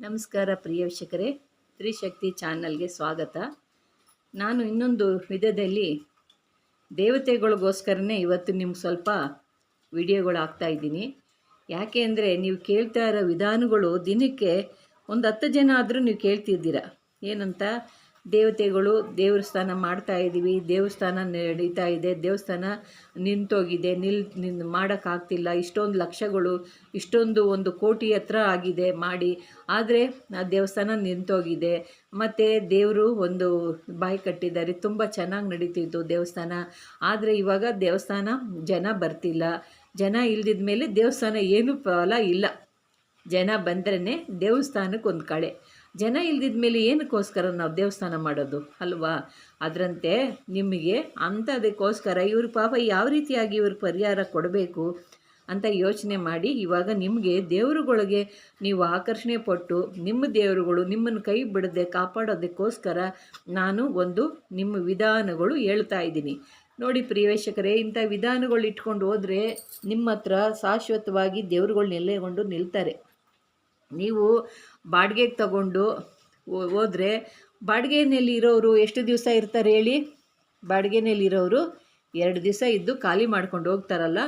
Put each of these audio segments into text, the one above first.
ನಮಸ್ಕಾರ ಪ್ರಿಯ ವೀಕ್ಷಕರೇ, ತ್ರಿಶಕ್ತಿ ಚಾನಲ್ಗೆ ಸ್ವಾಗತ. ನಾನು ಇನ್ನೊಂದು ವಿಧದಲ್ಲಿ ದೇವತೆಗಳಿಗೋಸ್ಕರನೇ ಇವತ್ತು ನಿಮ್ಗೆ ಸ್ವಲ್ಪ ವಿಡಿಯೋಗಳು ಹಾಕ್ತಾ ಇದ್ದೀನಿ. ಯಾಕೆ ಅಂದರೆ ನೀವು ಕೇಳ್ತಾ ಇರೋ ವಿಧಾನಗಳು ದಿನಕ್ಕೆ ಒಂದು ಹತ್ತು ಜನ ಆದರೂ ನೀವು ಕೇಳ್ತಿದ್ದೀರ? ಏನಂತ? ದೇವತೆಗಳು ದೇವಸ್ಥಾನ ಮಾಡ್ತಾ ಇದ್ದೀವಿ ದೇವಸ್ಥಾನ ನಡೀತಾ ಇದೆ, ದೇವಸ್ಥಾನ ನಿಂತೋಗಿದೆ, ನಿಲ್ ನಿನ್ ಮಾಡೋಕ್ಕಾಗ್ತಿಲ್ಲ, ಇಷ್ಟೊಂದು ಲಕ್ಷಗಳು, ಇಷ್ಟೊಂದು ಒಂದು ಕೋಟಿ ಹತ್ರ ಆಗಿದೆ ಮಾಡಿ, ಆದರೆ ಆ ದೇವಸ್ಥಾನ ನಿಂತೋಗಿದೆ. ಮತ್ತು ದೇವರು ಒಂದು ಬಾಯಿ ಕಟ್ಟಿದ್ದಾರೆ, ತುಂಬ ಚೆನ್ನಾಗಿ ನಡೀತಿತ್ತು ದೇವಸ್ಥಾನ, ಆದರೆ ಇವಾಗ ದೇವಸ್ಥಾನ ಜನ ಬರ್ತಿಲ್ಲ. ಜನ ಇಲ್ದಿದ ಮೇಲೆ ದೇವಸ್ಥಾನ ಏನೂ ಫಲ ಇಲ್ಲ. ಜನ ಬಂದ್ರೇ ದೇವಸ್ಥಾನಕ್ಕೆ ಒಂದು ಕಳೆ. ಜನ ಇಲ್ದಿದ ಮೇಲೆ ಏನಕ್ಕೋಸ್ಕರ ನಾವು ದೇವಸ್ಥಾನ ಮಾಡೋದು? ಅಲ್ವಾ? ಅದರಂತೆ ನಿಮಗೆ ಅಂಥದಕ್ಕೋಸ್ಕರ ಇವ್ರ ಪಾಪ ಯಾವ ರೀತಿಯಾಗಿ ಇವ್ರ ಪರಿಹಾರ ಕೊಡಬೇಕು ಅಂತ ಯೋಚನೆ ಮಾಡಿ ಇವಾಗ ನಿಮಗೆ ದೇವರುಗಳಿಗೆ ನೀವು ಆಕರ್ಷಣೆ ಪಟ್ಟು ನಿಮ್ಮ ದೇವರುಗಳು ನಿಮ್ಮನ್ನು ಕೈ ಬಿಡದೆ ಕಾಪಾಡೋದಕ್ಕೋಸ್ಕರ ನಾನು ಒಂದು ನಿಮ್ಮ ವಿಧಾನಗಳು ಹೇಳ್ತಾ ಇದ್ದೀನಿ. ನೋಡಿ ಪ್ರಿಯವೇಶಕರೇ ಇಂಥ ವಿಧಾನಗಳು ಇಟ್ಕೊಂಡು ಹೋದರೆ ನಿಮ್ಮ ಹತ್ರ ಶಾಶ್ವತವಾಗಿ ದೇವರುಗಳು ನೆಲೆಗೊಂಡು ನಿಲ್ತಾರೆ. ನೀವು ಬಾಡಿಗೆಗೆ ತಗೊಂಡು ಹೋದರೆ ಬಾಡಿಗೆನಲ್ಲಿ ಇರೋರು ಎಷ್ಟು ದಿವಸ ಇರ್ತಾರೆ ಹೇಳಿ? ಬಾಡಿಗೆನಲ್ಲಿ ಇರೋರು ಎರಡು ದಿವಸ ಇದ್ದು ಖಾಲಿ ಮಾಡ್ಕೊಂಡು ಹೋಗ್ತಾರಲ್ಲ,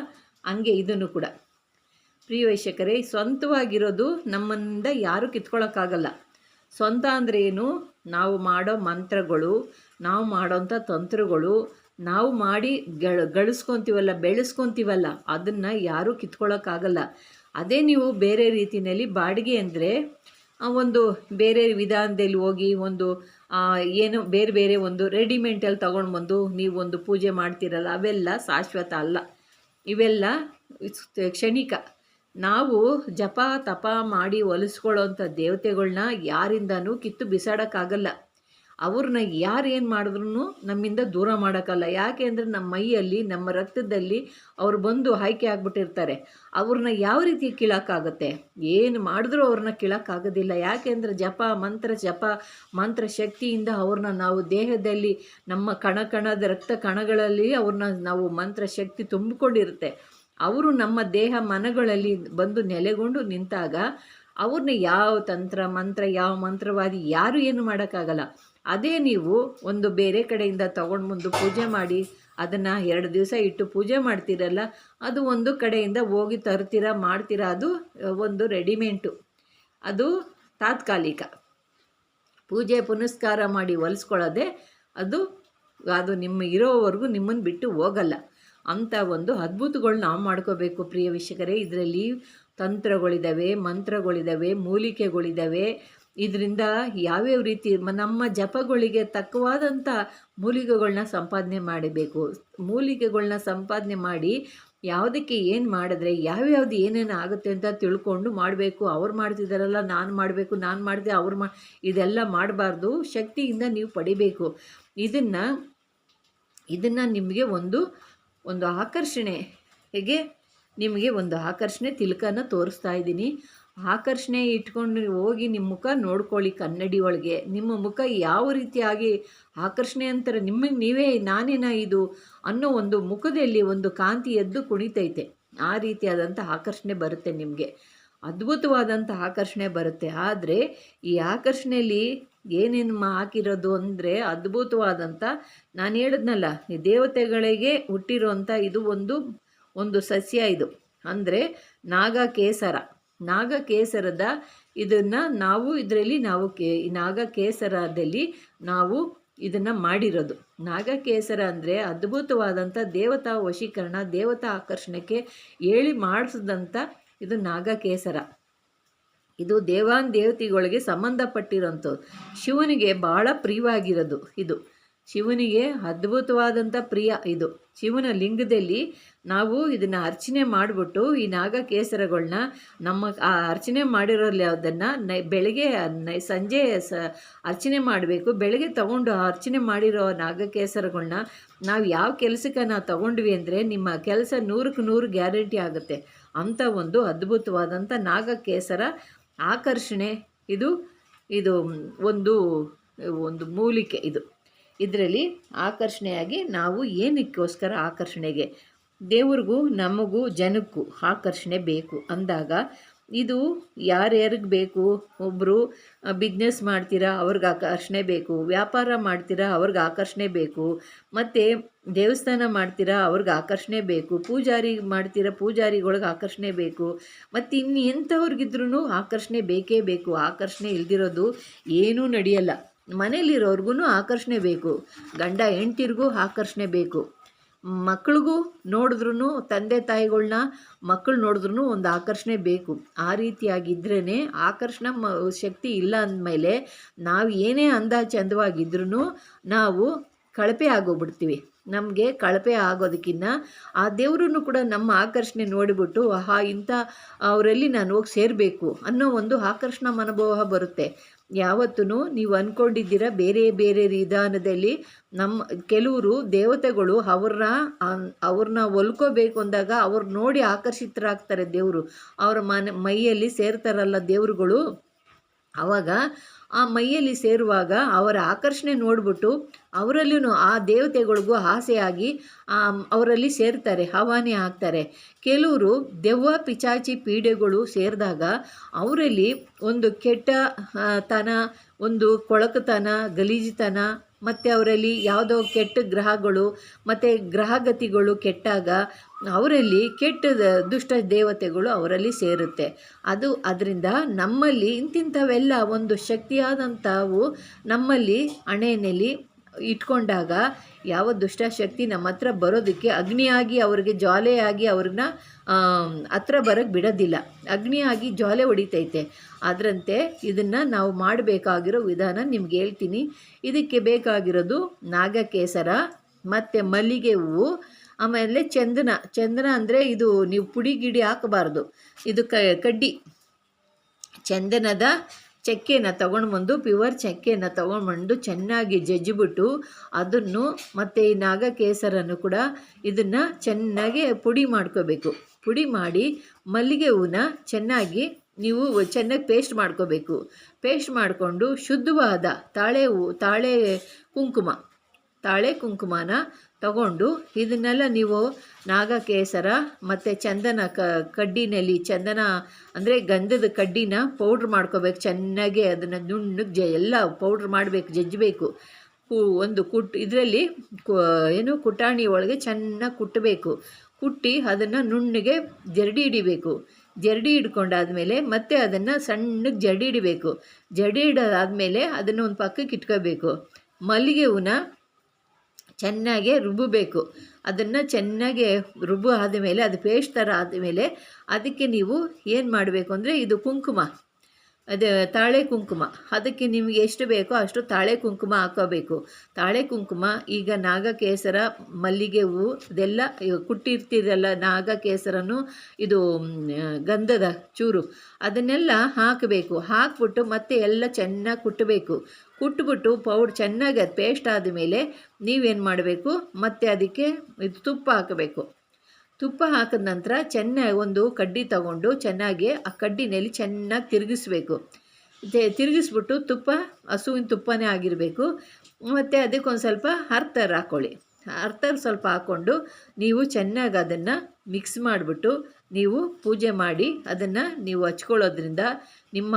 ಹಂಗೆ ಇದನ್ನು ಕೂಡ. ಪ್ರಿಯ ವೀಕ್ಷಕರೇ, ಸ್ವಂತವಾಗಿರೋದು ನಮ್ಮಿಂದ ಯಾರೂ ಕಿತ್ಕೊಳ್ಳೋಕ್ಕಾಗಲ್ಲ ಸ್ವಂತ ಅಂದರೆ ಏನು? ನಾವು ಮಾಡೋ ಮಂತ್ರಗಳು, ನಾವು ಮಾಡೋಂಥ ತಂತ್ರಗಳು, ನಾವು ಮಾಡಿ ಗಳ, ಗಳಿಸ್ಕೊತೀವಲ್ಲ, ಬೆಳೆಸ್ಕೊತೀವಲ್ಲ, ಅದನ್ನು ಯಾರೂ ಕಿತ್ಕೊಳ್ಳೋಕ್ಕಾಗಲ್ಲ ಅದೇ ನೀವು ಬೇರೆ ರೀತಿಯಲ್ಲಿ ಬಾಡಿಗೆ ಅಂದರೆ ಒಂದು ಬೇರೆ ವಿಧಾನದಲ್ಲಿ ಹೋಗಿ ಒಂದು ಏನು ಬೇರೆ ಬೇರೆ ಒಂದು ರೆಡಿಮೆಂಟಲ್ಲಿ ತೊಗೊಂಡು ಬಂದು ನೀವು ಒಂದು ಪೂಜೆ ಮಾಡ್ತೀರಲ್ಲ, ಅವೆಲ್ಲ ಶಾಶ್ವತ ಅಲ್ಲ. ಇವೆಲ್ಲ ಕ್ಷಣಿಕ. ನಾವು ಜಪ, ತಪ ಮಾಡಿ ಹೊಲಿಸ್ಕೊಳ್ಳೋಂಥ ದೇವತೆಗಳನ್ನ ಯಾರಿಂದನೂ ಕಿತ್ತು ಬಿಸಾಡೋಕ್ಕಾಗಲ್ಲ. ಅವ್ರನ್ನ ಯಾರು ಏನು ಮಾಡಿದ್ರು ನಮ್ಮಿಂದ ದೂರ ಮಾಡೋಕ್ಕಲ್ಲ. ಯಾಕೆ ಅಂದರೆ ನಮ್ಮ ಮೈಯಲ್ಲಿ, ನಮ್ಮ ರಕ್ತದಲ್ಲಿ ಅವ್ರು ಬಂದು ಆಯ್ಕೆ ಆಗಿಬಿಟ್ಟಿರ್ತಾರೆ. ಅವ್ರನ್ನ ಯಾವ ರೀತಿ ಕೀಳೋಕ್ಕಾಗುತ್ತೆ? ಏನು ಮಾಡಿದ್ರೂ ಅವ್ರನ್ನ ಕೀಳೋಕ್ಕಾಗೋದಿಲ್ಲ. ಯಾಕೆ ಅಂದರೆ ಜಪ, ಮಂತ್ರ ಜಪ, ಮಂತ್ರ ಶಕ್ತಿಯಿಂದ ಅವ್ರನ್ನ ನಾವು ದೇಹದಲ್ಲಿ, ನಮ್ಮ ಕಣ ಕಣದ ರಕ್ತ ಕಣಗಳಲ್ಲಿ ಅವ್ರನ್ನ ನಾವು ಮಂತ್ರ ಶಕ್ತಿ ತುಂಬಿಕೊಂಡಿರುತ್ತೆ. ಅವರು ನಮ್ಮ ದೇಹ ಮನಗಳಲ್ಲಿ ಬಂದು ನೆಲೆಗೊಂಡು ನಿಂತಾಗ ಅವ್ರನ್ನ ಯಾವ ತಂತ್ರ, ಮಂತ್ರ, ಯಾವ ಮಂತ್ರವಾದಿ ಯಾರು ಏನು ಮಾಡೋಕ್ಕಾಗಲ್ಲ. ಅದೇ ನೀವು ಒಂದು ಬೇರೆ ಕಡೆಯಿಂದ ತಗೊಂಡು ಬಂದು ಪೂಜೆ ಮಾಡಿ, ಅದನ್ನು ಎರಡು ದಿವಸ ಇಟ್ಟು ಪೂಜೆ ಮಾಡ್ತೀರಲ್ಲ, ಅದು ಒಂದು ಕಡೆಯಿಂದ ಹೋಗಿ ತರ್ತೀರ, ಮಾಡ್ತೀರ, ಅದು ಒಂದು ರೆಡಿಮೆಂಟು ಅದು ತಾತ್ಕಾಲಿಕ. ಪೂಜೆ ಪುನಸ್ಕಾರ ಮಾಡಿ ಹೊಲಿಸ್ಕೊಳ್ಳೋದೆ ಅದು ಅದು ನಿಮ್ಮ ಇರೋವರೆಗೂ ನಿಮ್ಮನ್ನು ಬಿಟ್ಟು ಹೋಗಲ್ಲ. ಅಂಥ ಒಂದು ಅದ್ಭುತಗಳು ನಾವು ಮಾಡ್ಕೋಬೇಕು ಪ್ರಿಯ ವೀಕ್ಷಕರೇ. ಇದರಲ್ಲಿ ತಂತ್ರಗಳಿದ್ದಾವೆ ಮಂತ್ರಗಳಿದ್ದಾವೆ ಮೂಲಿಕೆಗಳಿದ್ದಾವೆ ಇದರಿಂದ ಯಾವ್ಯಾವ ರೀತಿ ನಮ್ಮ ಜಪಗಳಿಗೆ ತಕ್ಕವಾದಂಥ ಮೂಲಿಕೆಗಳನ್ನ ಸಂಪಾದನೆ ಮಾಡಬೇಕು. ಮೂಲಿಕೆಗಳನ್ನ ಸಂಪಾದನೆ ಮಾಡಿ ಯಾವುದಕ್ಕೆ ಏನು ಮಾಡಿದ್ರೆ, ಯಾವ್ಯಾವ್ದು ಏನೇನು ಆಗುತ್ತೆ ಅಂತ ತಿಳ್ಕೊಂಡು ಮಾಡಬೇಕು. ಅವ್ರು ಮಾಡ್ತಿದ್ದಾರಲ್ಲ ನಾನು ಮಾಡಬೇಕು, ನಾನು ಮಾಡಿದೆ, ಅವ್ರು ಮಾ ಇದೆಲ್ಲ ಮಾಡಬಾರ್ದು. ಶಕ್ತಿಯಿಂದ ನೀವು ಪಡಿಬೇಕು. ಇದನ್ನು ಇದನ್ನು ನಿಮಗೆ ಒಂದು ಒಂದು ಆಕರ್ಷಣೆ. ಹೇಗೆ? ನಿಮಗೆ ಒಂದು ಆಕರ್ಷಣೆ ತಿಲಕನ ತೋರಿಸ್ತಾ ಇದ್ದೀನಿ. ಆಕರ್ಷಣೆ ಇಟ್ಕೊಂಡು ಹೋಗಿ ನಿಮ್ಮ ಮುಖ ನೋಡ್ಕೊಳ್ಳಿ ಕನ್ನಡಿ ಒಳಗೆ. ನಿಮ್ಮ ಮುಖ ಯಾವ ರೀತಿಯಾಗಿ ಆಕರ್ಷಣೆ ಅಂತಾರೆ ನಿಮಗೆ ನೀವೇ ನಾನೇನ ಇದು ಅನ್ನೋ ಒಂದು ಮುಖದಲ್ಲಿ ಒಂದು ಕಾಂತಿ ಎದ್ದು ಕುಣಿತೈತೆ. ಆ ರೀತಿಯಾದಂಥ ಆಕರ್ಷಣೆ ಬರುತ್ತೆ ನಿಮಗೆ. ಅದ್ಭುತವಾದಂಥ ಆಕರ್ಷಣೆ ಬರುತ್ತೆ. ಆದರೆ ಈ ಆಕರ್ಷಣೆಯಲ್ಲಿ ಏನೇನು ಹಾಕಿರೋದು ಅಂದರೆ ಅದ್ಭುತವಾದಂಥ ನಾನು ಹೇಳಿದ್ನಲ್ಲ, ಈ ದೇವತೆಗಳಿಗೆ ಹುಟ್ಟಿರೋಂಥ ಇದು ಒಂದು ಒಂದು ಸಸ್ಯ ಇದು. ಅಂದರೆ ನಾಗ ಕೇಸರ ನಾಗ ಕೇಸರದ ಇದನ್ನು ನಾವು ಇದರಲ್ಲಿ ನಾವು ಕೇ ನಾಗಕೇಸರದಲ್ಲಿ ನಾವು ಇದನ್ನು ಮಾಡಿರೋದು. ನಾಗಕೇಸರ ಅಂದರೆ ಅದ್ಭುತವಾದಂಥ ದೇವತಾ ವಶೀಕರಣ, ದೇವತಾ ಆಕರ್ಷಣೆಗೆ ಹೇಳಿ ಮಾಡಿಸಿದಂಥ ಇದು ನಾಗಕೇಸರ. ಇದು ದೇವಾನ್ ದೇವತೆಗಳಿಗೆ ಸಂಬಂಧಪಟ್ಟಿರೋಂಥದ್ದು. ಶಿವನಿಗೆ ಭಾಳ ಪ್ರಿಯವಾಗಿರೋದು ಇದು. ಶಿವನಿಗೆ ಅದ್ಭುತವಾದಂಥ ಪ್ರಿಯ ಇದು. ಶಿವನ ಲಿಂಗದಲ್ಲಿ ನಾವು ಇದನ್ನು ಅರ್ಚನೆ ಮಾಡಿಬಿಟ್ಟು ಈ ನಾಗಕೇಸರಗಳನ್ನ ನಮ್ಮ ಆ ಅರ್ಚನೆ ಮಾಡಿರೋಲ್ಲಿ ಅದನ್ನು ನೈ, ಬೆಳಗ್ಗೆ, ನೈ, ಸಂಜೆ ಸ ಅರ್ಚನೆ ಮಾಡಬೇಕು. ಬೆಳಗ್ಗೆ ತಗೊಂಡು ಅರ್ಚನೆ ಮಾಡಿರೋ ನಾಗಕೇಸರಗಳನ್ನ ನಾವು ಯಾವ ಕೆಲಸಕ್ಕೆ ನಾವು ತಗೊಂಡ್ವಿ ಅಂದರೆ ನಿಮ್ಮ ಕೆಲಸ ನೂರಕ್ಕೆ ನೂರು ಗ್ಯಾರಂಟಿ ಆಗುತ್ತೆ. ಅಂಥ ಒಂದು ಅದ್ಭುತವಾದಂಥ ನಾಗಕೇಸರ ಆಕರ್ಷಣೆ. ಇದು ಇದು ಒಂದು ಒಂದು ಮೂಲಿಕೆ ಇದು. ಇದರಲ್ಲಿ ಆಕರ್ಷಣೆಯಾಗಿ ನಾವು ಏನಕ್ಕೋಸ್ಕರ ಆಕರ್ಷಣೆಗೆ? ದೇವ್ರಿಗೂ, ನಮಗೂ, ಜನಕ್ಕೂ ಆಕರ್ಷಣೆ ಬೇಕು. ಅಂದಾಗ ಇದು ಯಾರ್ಯಾರಿಗೆ ಬೇಕು? ಒಬ್ಬರು ಬಿಸ್ನೆಸ್ ಮಾಡ್ತೀರಾ, ಅವ್ರಿಗೆ ಆಕರ್ಷಣೆ ಬೇಕು. ವ್ಯಾಪಾರ ಮಾಡ್ತೀರಾ, ಅವ್ರಿಗೆ ಆಕರ್ಷಣೆ ಬೇಕು. ಮತ್ತು ದೇವಸ್ಥಾನ ಮಾಡ್ತೀರಾ, ಅವ್ರಿಗೆ ಆಕರ್ಷಣೆ ಬೇಕು. ಪೂಜಾರಿ ಮಾಡ್ತೀರಾ, ಪೂಜಾರಿಗಳಿಗೆ ಆಕರ್ಷಣೆ ಬೇಕು. ಮತ್ತು ಇನ್ನು ಎಂಥವ್ರಿಗಿದ್ರೂ ಆಕರ್ಷಣೆ ಬೇಕೇ ಬೇಕು. ಆಕರ್ಷಣೆ ಇಲ್ದಿರೋದು ಏನೂ ನಡೆಯಲ್ಲ. ಮನೇಲಿರೋರ್ಗು ಆಕರ್ಷಣೆ ಬೇಕು. ಗಂಡ ಹೆಂಡ್ತಿರ್ಗೂ ಆಕರ್ಷಣೆ ಬೇಕು. ಮಕ್ಳಿಗೂ ನೋಡಿದ್ರೂ ತಂದೆ ತಾಯಿಗಳನ್ನ ಮಕ್ಕಳು ನೋಡಿದ್ರೂ ಒಂದು ಆಕರ್ಷಣೆ ಬೇಕು. ಆ ರೀತಿಯಾಗಿದ್ರೇ ಆಕರ್ಷಣ ಮ, ಶಕ್ತಿ ಇಲ್ಲ ಅಂದಮೇಲೆ ನಾವು ಏನೇ ಅಂದ ಚಂದವಾಗಿದ್ರೂ ನಾವು ಕಳಪೆ ಆಗೋಗ್ಬಿಡ್ತೀವಿ. ನಮಗೆ ಕಳಪೆ ಆಗೋದಕ್ಕಿಂತ ಆ ದೇವ್ರೂ ಕೂಡ ನಮ್ಮ ಆಕರ್ಷಣೆ ನೋಡಿಬಿಟ್ಟು, ಆಹಾ, ಇಂಥ ಅವರಲ್ಲಿ ನಾನು ಹೋಗಿ ಸೇರಬೇಕು ಅನ್ನೋ ಒಂದು ಆಕರ್ಷಣ ಮನೋಭಾವ ಬರುತ್ತೆ. ಯಾವತ್ತೂ ನೀವು ಅಂದ್ಕೊಂಡಿದ್ದೀರ ಬೇರೆ ಬೇರೆ ವಿಧಾನದಲ್ಲಿ ನಮ್ಮ ಕೆಲವರು ದೇವತೆಗಳು ಅವ್ರನ್ನ ಅವ್ರನ್ನ ಒಲ್ಕೋಬೇಕು ಅಂದಾಗ ಅವ್ರು ನೋಡಿ ಆಕರ್ಷಿತರಾಗ್ತಾರೆ ದೇವರು. ಅವರ ಮನೆ, ಮೈಯಲ್ಲಿ ಸೇರ್ತಾರಲ್ಲ ದೇವರುಗಳು. ಆವಾಗ ಆ ಮೈಯಲ್ಲಿ ಸೇರುವಾಗ ಅವರ ಆಕರ್ಷಣೆ ನೋಡಿಬಿಟ್ಟು ಅವರಲ್ಲೂ ಆ ದೇವತೆಗಳಿಗೂ ಆಸೆಯಾಗಿ ಅವರಲ್ಲಿ ಸೇರ್ತಾರೆ ಹವಾನೆ ಆಗ್ತಾರೆ. ಕೆಲವರು ದೆವ್ವ ಪಿಚಾಚಿ ಪೀಡೆಗಳು ಸೇರಿದಾಗ ಅವರಲ್ಲಿ ಒಂದು ಕೆಟ್ಟ ತನ, ಒಂದು ಕೊಳಕುತನ, ಗಲೀಜುತನ, ಮತ್ತು ಅವರಲ್ಲಿ ಯಾವುದೋ ಕೆಟ್ಟ ಗ್ರಹಗಳು, ಮತ್ತು ಗ್ರಹಗತಿಗಳು ಕೆಟ್ಟಾಗ ಅವರಲ್ಲಿ ಕೆಟ್ಟ ದುಷ್ಟ ದೇವತೆಗಳು ಅವರಲ್ಲಿ ಸೇರುತ್ತೆ. ಅದು ಅದರಿಂದ ನಮ್ಮಲ್ಲಿ ಇಂತಿಂಥವೆಲ್ಲ ಒಂದು ಶಕ್ತಿಯಾದಂಥವು ನಮ್ಮಲ್ಲಿ ಹಣೆಯಲ್ಲಿ ಇಟ್ಕೊಂಡಾಗ ಯಾವ ದುಷ್ಟಶಕ್ತಿ ನಮ್ಮ ಹತ್ರ ಬರೋದಕ್ಕೆ ಅಗ್ನಿಯಾಗಿ ಅವ್ರಿಗೆ ಜ್ವಾಲೆಯಾಗಿ ಅವ್ರನ್ನ ಹತ್ರ ಬರೋಕ್ಕೆ ಬಿಡೋದಿಲ್ಲ. ಅಗ್ನಿಯಾಗಿ ಜ್ವಾಲೆ ಹೊಡಿತೈತೆ. ಅದರಂತೆ ಇದನ್ನು ನಾವು ಮಾಡಬೇಕಾಗಿರೋ ವಿಧಾನ ನಿಮ್ಗೆ ಹೇಳ್ತೀನಿ. ಇದಕ್ಕೆ ಬೇಕಾಗಿರೋದು ನಾಗಕೇಸರ, ಮತ್ತು ಮಲ್ಲಿಗೆ ಹೂವು, ಆಮೇಲೆ ಚಂದನ. ಚಂದನ ಅಂದರೆ ಇದು ನೀವು ಪುಡಿ ಗಿಡಿ ಹಾಕಬಾರ್ದು. ಇದು ಕಡ್ಡಿ. ಚಂದನದ ಚಕ್ಕೆನ ತೊಗೊಂಡು ಬಂದು ಪ್ಯೂವರ್ ಚಕ್ಕೆನ ತಗೊಂಡ್ಬಂದು ಚೆನ್ನಾಗಿ ಜಜ್ಜಿಬಿಟ್ಟು ಅದನ್ನು ಮತ್ತು ಈ ನಾಗಕೇಸರನ್ನು ಕೂಡ ಇದನ್ನು ಚೆನ್ನಾಗಿ ಪುಡಿ ಮಾಡ್ಕೋಬೇಕು. ಪುಡಿ ಮಾಡಿ ಮಲ್ಲಿಗೆ ಹೂವನ್ನ ಚೆನ್ನಾಗಿ ನೀವು ಚೆನ್ನಾಗಿ ಪೇಸ್ಟ್ ಮಾಡ್ಕೋಬೇಕು. ಪೇಸ್ಟ್ ಮಾಡಿಕೊಂಡು ಶುದ್ಧವಾದ ತಾಳೆ ಹೂ, ತಾಳೆ ಕುಂಕುಮ, ತಾಳೆ ಕುಂಕುಮನ ತಗೊಂಡು ಇದನ್ನೆಲ್ಲ ನೀವು ನಾಗಕೇಸರ ಮತ್ತು ಚಂದನ ಕ, ಕಡ್ಡಿನಲ್ಲಿ ಚಂದನ ಅಂದರೆ ಗಂಧದ ಕಡ್ಡಿನ ಪೌಡ್ರ್ ಮಾಡ್ಕೋಬೇಕು. ಚೆನ್ನಾಗಿ ಅದನ್ನು ನುಣ್ಣಗೆ ಜ, ಎಲ್ಲ ಪೌಡ್ರ್ ಮಾಡಬೇಕು, ಜಜ್ಜಬೇಕು. ಒಂದು ಕುಟ್, ಇದರಲ್ಲಿ ಏನು ಕುಟಾಣಿ ಒಳಗೆ ಚೆನ್ನಾಗಿ ಕುಟ್ಟಬೇಕು ಕುಟ್ಟಿ ಅದನ್ನು ನುಣ್ಣಗೆ ಜರಡಿ ಹಿಡಿಬೇಕು. ಜರಡಿ ಹಿಡ್ಕೊಂಡಾದ್ಮೇಲೆ ಮತ್ತೆ ಅದನ್ನು ಸಣ್ಣಗೆ ಜರಡಿ ಹಿಡಿಬೇಕು. ಜರಡಿ ಹಿಡೋದಾದಮೇಲೆ ಅದನ್ನು ಒಂದು ಪಕ್ಕಕ್ಕೆ ಇಟ್ಕೋಬೇಕು. ಮಲ್ಲಿಗೆ ಹೂನ ಚೆನ್ನಾಗೆ ರುಬ್ಬಬೇಕು. ಅದನ್ನು ಚೆನ್ನಾಗಿ ರುಬ್ಬು ಆದಮೇಲೆ, ಅದು ಪೇಸ್ಟ್ ಥರ ಆದಮೇಲೆ, ಅದಕ್ಕೆ ನೀವು ಏನು ಮಾಡಬೇಕು ಅಂದರೆ, ಇದು ಕುಂಕುಮ. ಅದು, ತಾಳೆ ಕುಂಕುಮ. ಅದಕ್ಕೆ ನಿಮಗೆ ಎಷ್ಟು ಬೇಕೋ ಅಷ್ಟು ತಾಳೆ ಕುಂಕುಮ ಹಾಕೋಬೇಕು. ತಾಳೆ ಕುಂಕುಮ, ಈಗ ನಾಗಕೇಸರ ಮಲ್ಲಿಗೆ ಹೂವು ಇದೆಲ್ಲ ಕುಟ್ಟಿರ್ತೀರಲ್ಲ, ನಾಗಕೇಸರನು ಇದು ಗಂಧದ ಚೂರು. ಅದನ್ನೆಲ್ಲ ಹಾಕಬೇಕು. ಹಾಕ್ಬಿಟ್ಟು ಮತ್ತೆ ಎಲ್ಲ ಚೆನ್ನಾಗಿ ಕುಟ್ಟಬೇಕು. ಕುಟ್ಬಿಟ್ಟು ಪೌಡ್ರ್ ಚೆನ್ನಾಗಿ ಅದು ಪೇಸ್ಟ್ ಆದಮೇಲೆ ನೀವೇನು ಮಾಡಬೇಕು? ಮತ್ತೆ ಅದಕ್ಕೆ ಇದು ತುಪ್ಪ ಹಾಕಬೇಕು. ತುಪ್ಪ ಹಾಕಿದ ನಂತರ ಚೆನ್ನಾಗಿ ಒಂದು ಕಡ್ಡಿ ತಗೊಂಡು ಚೆನ್ನಾಗಿ ಆ ಕಡ್ಡಿನಲ್ಲಿ ಚೆನ್ನಾಗಿ ತಿರುಗಿಸ್ಬೇಕು. ತಿರುಗಿಸ್ಬಿಟ್ಟು ತುಪ್ಪ, ಹಸುವಿನ ತುಪ್ಪನೇ ಆಗಿರಬೇಕು. ಮತ್ತು ಅದಕ್ಕೊಂದು ಸ್ವಲ್ಪ ಹರ್ತರ್ ಹಾಕ್ಕೊಳ್ಳಿ ಅರ್ಥ ಸ್ವಲ್ಪ ಹಾಕ್ಕೊಂಡು ನೀವು ಚೆನ್ನಾಗಿ ಅದನ್ನು ಮಿಕ್ಸ್ ಮಾಡಿಬಿಟ್ಟು ನೀವು ಪೂಜೆ ಮಾಡಿ ಅದನ್ನು ನೀವು ಹಚ್ಕೊಳ್ಳೋದ್ರಿಂದ ನಿಮ್ಮ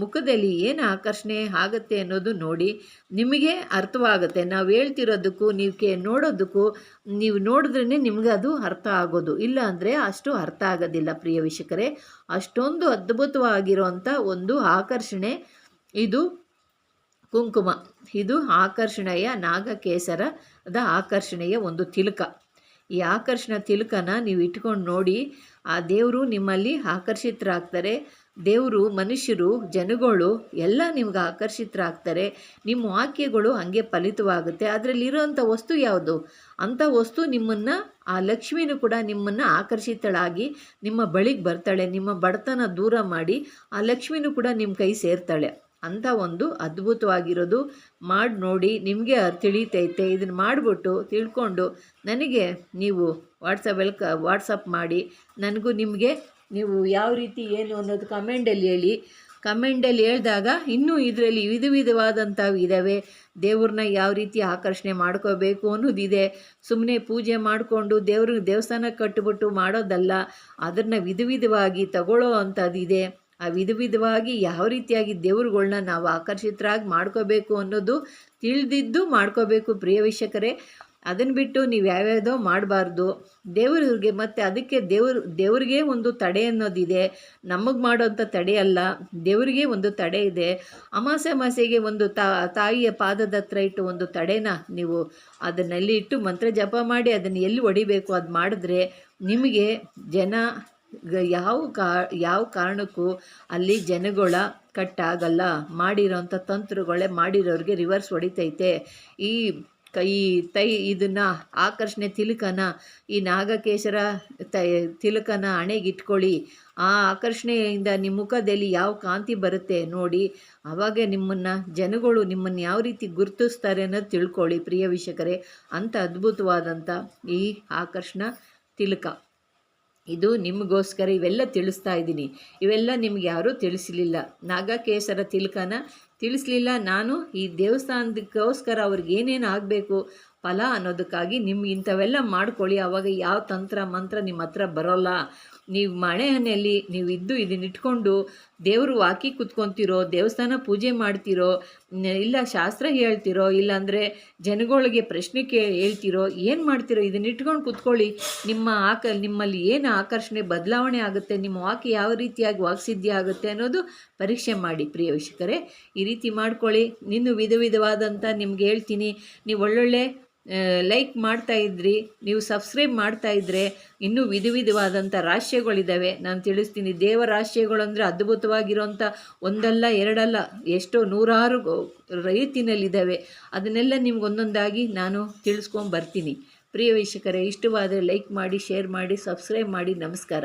ಮುಖದಲ್ಲಿ ಏನು ಆಕರ್ಷಣೆ ಆಗುತ್ತೆ ಅನ್ನೋದು ನೋಡಿ ನಿಮಗೆ ಅರ್ಥವಾಗುತ್ತೆ. ನಾವು ಹೇಳ್ತಿರೋದಕ್ಕೂ, ನೀವು ಕೇ, ನೋಡೋದಕ್ಕೂ, ನೀವು ನೋಡಿದ್ರೇ ನಿಮಗೆ ಅದು ಅರ್ಥ ಆಗೋದು. ಇಲ್ಲ ಅಂದರೆ ಅಷ್ಟು ಅರ್ಥ ಆಗೋದಿಲ್ಲ ಪ್ರಿಯ ವೀಕ್ಷಕರೇ. ಅಷ್ಟೊಂದು ಅದ್ಭುತವಾಗಿರುವಂಥ ಒಂದು ಆಕರ್ಷಣೆ ಇದು ಕುಂಕುಮ. ಇದು ಆಕರ್ಷಣೆಯ ನಾಗಕೇಸರದ ಆಕರ್ಷಣೆಯ ಒಂದು ತಿಲಕ. ಈ ಆಕರ್ಷಣ ತಿಲಕನ ನೀವು ಇಟ್ಕೊಂಡು ನೋಡಿ ಆ ದೇವರು ನಿಮ್ಮಲ್ಲಿ ಆಕರ್ಷಿತರಾಗ್ತಾರೆ. ದೇವರು, ಮನುಷ್ಯರು, ಜನಗಳು ಎಲ್ಲ ನಿಮ್ಗೆ ಆಕರ್ಷಿತರಾಗ್ತಾರೆ. ನಿಮ್ಮ ವಾಕ್ಯಗಳು ಹಾಗೆ ಫಲಿತವಾಗುತ್ತೆ. ಅದರಲ್ಲಿರೋಂಥ ವಸ್ತು ಯಾವುದು? ಅಂಥ ವಸ್ತು ನಿಮ್ಮನ್ನು, ಆ ಲಕ್ಷ್ಮಿನೂ ಕೂಡ ನಿಮ್ಮನ್ನು ಆಕರ್ಷಿತಳಾಗಿ ನಿಮ್ಮ ಬಳಿಗೆ ಬರ್ತಾಳೆ. ನಿಮ್ಮ ಬಡತನ ದೂರ ಮಾಡಿ ಆ ಲಕ್ಷ್ಮಿನೂ ಕೂಡ ನಿಮ್ಮ ಕೈ ಸೇರ್ತಾಳೆ. ಅಂಥ ಒಂದು ಅದ್ಭುತವಾಗಿರೋದು. ಮಾಡಿ ನೋಡಿ, ನಿಮಗೆ ತಿಳಿತೈತೆ. ಇದನ್ನು ಮಾಡಿಬಿಟ್ಟು ತಿಳ್ಕೊಂಡು ನನಗೆ ನೀವು ವಾಟ್ಸಪ್ಪಲ್ಲಿ ಕ ವಾಟ್ಸಪ್ ಮಾಡಿ. ನನಗೂ ನಿಮಗೆ ನೀವು ಯಾವ ರೀತಿ ಏನು ಅನ್ನೋದು ಕಮೆಂಡಲ್ಲಿ ಹೇಳಿ. ಕಮೆಂಟಲ್ಲಿ ಹೇಳಿದಾಗ ಇನ್ನೂ ಇದರಲ್ಲಿ ವಿಧ ವಿಧವಾದಂಥವು ಇದ್ದಾವೆ ದೇವ್ರನ್ನ ಯಾವ ರೀತಿ ಆಕರ್ಷಣೆ ಮಾಡ್ಕೋಬೇಕು ಅನ್ನೋದಿದೆ. ಸುಮ್ಮನೆ ಪೂಜೆ ಮಾಡಿಕೊಂಡು ದೇವ್ರ ದೇವಸ್ಥಾನ ಕಟ್ಟಿಬಿಟ್ಟು ಮಾಡೋದಲ್ಲ, ಅದನ್ನು ವಿಧ ವಿಧವಾಗಿ ತಗೊಳ್ಳೋ ಅಂಥದ್ದಿದೆ. ಆ ವಿಧ ವಿಧವಾಗಿ ಯಾವ ರೀತಿಯಾಗಿ ದೇವ್ರುಗಳನ್ನ ನಾವು ಆಕರ್ಷಿತರಾಗಿ ಮಾಡ್ಕೋಬೇಕು ಅನ್ನೋದು ತಿಳಿದಿದ್ದು ಮಾಡ್ಕೋಬೇಕು. ಪ್ರಿಯ ವೀಕ್ಷಕರೇ ಅದನ್ನು ಬಿಟ್ಟು ನೀವು ಯಾವ್ಯಾವುದೋ ಮಾಡಬಾರ್ದು. ದೇವರಿಗೆ ಮತ್ತು ಅದಕ್ಕೆ ದೇವ್ರ, ದೇವ್ರಿಗೆ ಒಂದು ತಡೆ ಅನ್ನೋದಿದೆ. ನಮಗೆ ಮಾಡೋಂಥ ತಡೆ ಅಲ್ಲ, ದೇವರಿಗೆ ಒಂದು ತಡೆ ಇದೆ. ಅಮಾಸೆ ಅಮಾಸೆಗೆ ಒಂದು ತಾಯಿಯ ಪಾದದ ಹತ್ರ ಇಟ್ಟು ಒಂದು ತಡೆನ ನೀವು ಅದನ್ನಲ್ಲಿ ಇಟ್ಟು ಮಂತ್ರ ಜಪ ಮಾಡಿ ಅದನ್ನು ಎಲ್ಲಿ ಹೊಡಿಬೇಕು ಅದು ಮಾಡಿದ್ರೆ ನಿಮಗೆ ಜನ ಯಾವ ಕಾ, ಯಾವ ಕಾರಣಕ್ಕೂ ಅಲ್ಲಿ ಜನಗಳ ಕಟ್ಟಾಗಲ್ಲ. ಮಾಡಿರೋಂಥ ತಂತ್ರಗಳೇ ಮಾಡಿರೋರಿಗೆ ರಿವರ್ಸ್ ಹೊಡಿತೈತೆ. ಈ ಕೈ, ತೈ ಇದನ್ನು ಆಕರ್ಷಣೆ ತಿಲಕನ, ಈ ನಾಗಕೇಶರ ತೈ, ತಿಲಕನ ಹಣೆಗಿಟ್ಕೊಳ್ಳಿ ಆ ಆಕರ್ಷಣೆಯಿಂದ ನಿಮ್ಮ ಮುಖದಲ್ಲಿ ಯಾವ ಕಾಂತಿ ಬರುತ್ತೆ ನೋಡಿ, ಅವಾಗ ನಿಮ್ಮನ್ನು ಜನಗಳು ನಿಮ್ಮನ್ನು ಯಾವ ರೀತಿ ಗುರುತಿಸ್ತಾರೆ ಅನ್ನೋದು ತಿಳ್ಕೊಳ್ಳಿ ಪ್ರಿಯ ವೀಕ್ಷಕರೇ. ಅಂಥ ಅದ್ಭುತವಾದಂಥ ಈ ಆಕರ್ಷಣ ತಿಲಕ. ಇದು ನಿಮಗೋಸ್ಕರ ಇವೆಲ್ಲ ತಿಳಿಸ್ತಾ ಇದ್ದೀನಿ. ಇವೆಲ್ಲ ನಿಮ್ಗೆ ಯಾರೂ ತಿಳಿಸಲಿಲ್ಲ. ನಾಗಕೇಸರ ತಿಲಕನ ತಿಳಿಸ್ಲಿಲ್ಲ. ನಾನು ಈ ದೇವಸ್ಥಾನದಕ್ಕೋಸ್ಕರ ಅವ್ರಿಗೆ ಏನೇನು ಆಗಬೇಕು, ಫಲ ಅನ್ನೋದಕ್ಕಾಗಿ ನಿಮ್ಗೆ ಇಂಥವೆಲ್ಲ ಮಾಡ್ಕೊಳ್ಳಿ. ಆವಾಗ ಯಾವ ತಂತ್ರ, ಮಂತ್ರ ನಿಮ್ಮ ಹತ್ರ ಬರೋಲ್ಲ. ನೀವು ಮನೆಯಲ್ಲಿ ನೀವು ಇದ್ದು ಇದನ್ನ ಇಟ್ಕೊಂಡು ದೇವರು ವಾಕಿ ಕುತ್ಕೊತಿರೋ, ದೇವಸ್ಥಾನ ಪೂಜೆ ಮಾಡ್ತಿರೋ ಇಲ್ಲ ಶಾಸ್ತ್ರ ಹೇಳ್ತಿರೋ, ಇಲ್ಲಾಂದರೆ ಜನಗಳಿಗೆ ಪ್ರಶ್ನೆ ಕೇ, ಹೇಳ್ತಿರೋ, ಏನು ಮಾಡ್ತಿರೋ ಇದನ್ನ ಇಟ್ಕೊಂಡು ಕುತ್ಕೊಳ್ಳಿ. ನಿಮ್ಮ ಆಕ, ನಿಮ್ಮಲ್ಲಿ ಏನು ಆಕರ್ಷಣೆ, ಬದಲಾವಣೆ ಆಗುತ್ತೆ, ನಿಮ್ಮ ವಾಕಿ ಯಾವ ರೀತಿಯಾಗಿ ವಾಕ್ಸಿದ್ಧಿ ಆಗುತ್ತೆ ಅನ್ನೋದು ಪರೀಕ್ಷೆ ಮಾಡಿ. ಪ್ರಿಯ ವೀಕ್ಷಕರೇ, ಈ ರೀತಿ ಮಾಡ್ಕೊಳ್ಳಿ. ಇನ್ನು ವಿಧ ವಿಧವಾದಂಥ ನಿಮ್ಗೆ ಹೇಳ್ತೀನಿ. ನೀವು ಒಳ್ಳೊಳ್ಳೆ ಲೈಕ್ ಮಾಡ್ತಾ ಇದ್ರಿ, ನೀವು ಸಬ್ಸ್ಕ್ರೈಬ್ ಮಾಡ್ತಾ ಇದ್ದರೆ ಇನ್ನೂ ವಿಧ ವಿಧವಾದಂಥ ರಾಶಿಗಳಿದ್ದಾವೆ ನಾನು ತಿಳಿಸ್ತೀನಿ, ದೇವ ರಾಶಿಗಳು ಅಂದರೆ ಒಂದಲ್ಲ ಎರಡಲ್ಲ, ಎಷ್ಟೋ ನೂರಾರು ರೀತಿನಲ್ಲಿದ್ದಾವೆ ಅದನ್ನೆಲ್ಲ ನಿಮ್ಗೆ ಒಂದೊಂದಾಗಿ ನಾನು ತಿಳಿಸ್ಕೊಂಡು ಬರ್ತೀನಿ ಪ್ರಿಯ ವೀಕ್ಷಕರೇ, ಇಷ್ಟವಾದರೆ ಲೈಕ್ ಮಾಡಿ ಶೇರ್ ಮಾಡಿ ಸಬ್ಸ್ಕ್ರೈಬ್ ಮಾಡಿ, ನಮಸ್ಕಾರ.